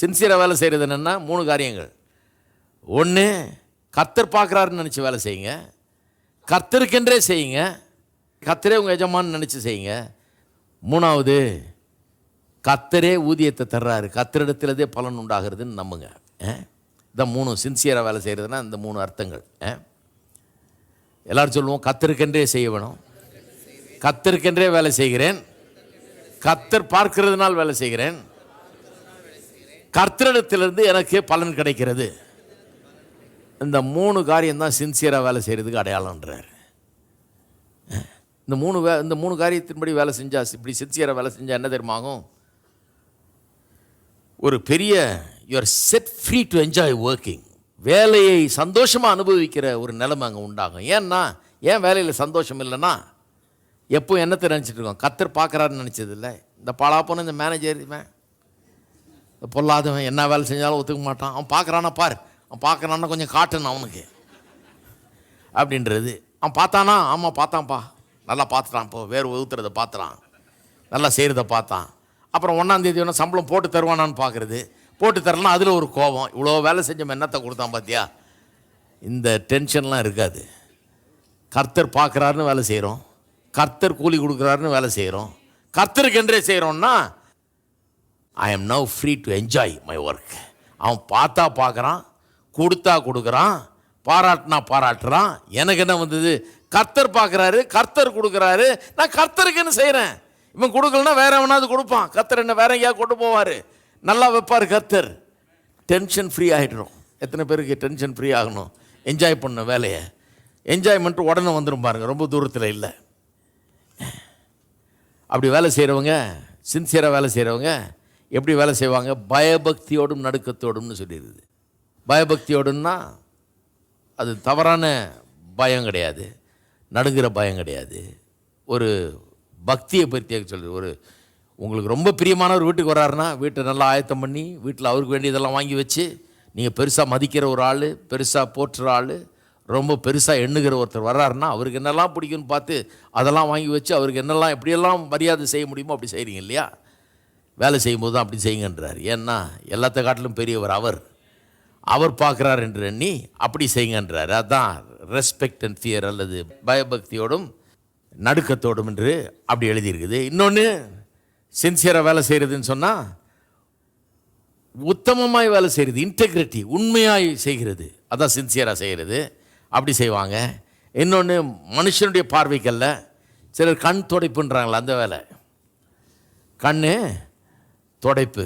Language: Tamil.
சின்சியராக வேலை செய்கிறது என்னென்னா மூணு காரியங்கள். ஒன்று கத்தர் பார்க்குறாருன்னு நினச்சி வேலை செய்யுங்க. கத்தருக்கென்றே செய்யுங்க. கத்தரே உங்கள் எஜமான்னு நினச்சி செய்யுங்க. மூணாவது கத்தரே ஊதியத்தை தர்றாரு. கத்தரிடத்திலதே பலன் உண்டாகிறதுன்னு நம்புங்க. ஆ? இதான் மூணு சின்சியராக வேலை செய்கிறதுனா இந்த மூணு அர்த்தங்கள். ஆ? எல்லாரும் சொல்லுவோம் கத்தருக்கென்றே செய்ய வேணும். கத்தருக்கென்றே வேலை செய்கிறேன். கத்தர் பார்க்கிறதுனால் வேலை செய்கிறேன். கர்த்தரிடத்திலிருந்து எனக்கு பலன் கிடைக்கிறது. இந்த மூணு காரியம்தான் சின்சியராக வேலை செய்கிறதுக்கு அடையாளன்றார் இந்த மூணு வே இந்த மூணு காரியத்தின்படி வேலை செஞ்சா இப்படி சின்சியராக வேலை செஞ்சால் என்ன தெரியுமாகும் ஒரு பெரிய your set free to enjoy working வேலையை சந்தோஷமாக அனுபவிக்கிற ஒரு நிலைமை அங்கே உண்டாகும். ஏன்னா ஏன் வேலையில் சந்தோஷம் இல்லைன்னா? எப்போ என்னத்தை நினச்சிட்டு இருக்கோம்? கத்தர் பார்க்குறாருன்னு நினச்சதில்லை இந்த பாலாப்போன இந்த மேனேஜர் இவன். பொல்லாதவன் என்ன வேலை செஞ்சாலும் ஒத்துக்க மாட்டான். அவன் பார்க்குறான்னா பார். அவன் பார்க்குறான்னா கொஞ்சம் காட்டணும் அவனுக்கு. அப்படின்றது. அவன் பார்த்தானா? ஆமாம் பார்த்தான்ப்பா. நல்லா பார்த்துட்டான் இப்போ வேறு ஊத்துறதை பார்த்துறான். நல்லா செய்கிறத பார்த்தான். அப்புறம் ஒன்றாந்தேதி வேணால் சம்பளம் போட்டு தருவானான்னு பார்க்குறது. போட்டு தரலாம் அதில் ஒரு கோபம். இவ்வளோ வேலை செஞ்சோம் என்னத்தை கொடுத்தான் பார்த்தியா இந்த டென்ஷன்லாம் இருக்காது. கர்த்தர் பார்க்குறாருன்னு வேலை செய்கிறோம் கர்த்தர் கூலி கொடுக்குறாருன்னு வேலை செய்கிறோம் கர்த்தருக்கென்றே செய்கிறோன்னா I am now free to enjoy my work அவன் பார்த்தா பார்க்குறான் கொடுத்தா கொடுக்குறான் பாராட்டினா பாராட்டுறான். எனக்கு என்ன வந்தது? கர்த்தர் பார்க்குறாரு கர்த்தர் கொடுக்குறாரு. நான் கர்த்தருக்குன்னு செய்கிறேன் இவன் கொடுக்கலன்னா வேற எவனாவது கொடுப்பான். கர்த்தர் என்ன வேற எங்கேயா கொண்டு போவார். நல்லா வைப்பார் கர்த்தர். டென்ஷன் ஃப்ரீ ஆகிடுறோம் எத்தனை பேருக்கு டென்ஷன் ஃப்ரீ ஆகணும்? என்ஜாய் பண்ண வேலையை. என்ஜாய்மெண்ட் உடனே வந்துடும் பாருங்க. ரொம்ப தூரத்தில் இல்லை. அப்படி வேலை செய்கிறவங்க சின்சியராக வேலை செய்கிறவங்க எப்படி வேலை செய்வாங்க? பயபக்தியோடும் நடுக்கத்தோடும்னு சொல்லிடுது பயபக்தியோடுன்னா அது தவறான பயம் கிடையாது. நடுங்கிற பயம் கிடையாது. ஒரு பக்தியை பற்றியாக சொல்கிறது ஒரு உங்களுக்கு ரொம்ப பிரியமானவர் வீட்டுக்கு வர்றாருன்னா வீட்டை நல்லா ஆயத்தம் பண்ணி வீட்டில் அவருக்கு வேண்டியதெல்லாம் வாங்கி வச்சு நீங்கள் பெருசாக மதிக்கிற ஒரு ஆள் பெருசாக போற்றுற ஆள் ரொம்ப பெருசாக எண்ணுகிற ஒருத்தர் வர்றாருன்னா அவருக்கு என்னெல்லாம் பிடிக்கும்னு பார்த்து அதெல்லாம் வாங்கி வச்சு அவருக்கு என்னெல்லாம் எப்படியெல்லாம் மரியாதை செய்ய முடியுமோ அப்படி செய்கிறீங்க இல்லையா? வேலை செய்யும்போது தான் அப்படி செய்யுங்கன்றார். ஏன்னா எல்லாத்த காட்டிலும் பெரியவர் அவர். அவர் பார்க்குறார் என்று எண்ணி அப்படி செய்யுங்கன்றார். அதான் ரெஸ்பெக்ட் அண்ட் ஃபியர் அல்லது பயபக்தியோடும் நடுக்கத்தோடும் என்று அப்படி எழுதியிருக்குது. இன்னொன்று சின்சியராக வேலை செய்கிறதுன்னு சொன்னால் உத்தமமாய் வேலை செய்கிறது இன்டெகிரிட்டி உண்மையாய் செய்கிறது. அதான் சின்சியராக செய்கிறது அப்படி செய்வாங்க. இன்னொன்று மனுஷனுடைய பார்வைக்கல்ல சிலர் கண் துடைப்புன்றாங்களே அந்த வேலை. கண் துடைப்பு.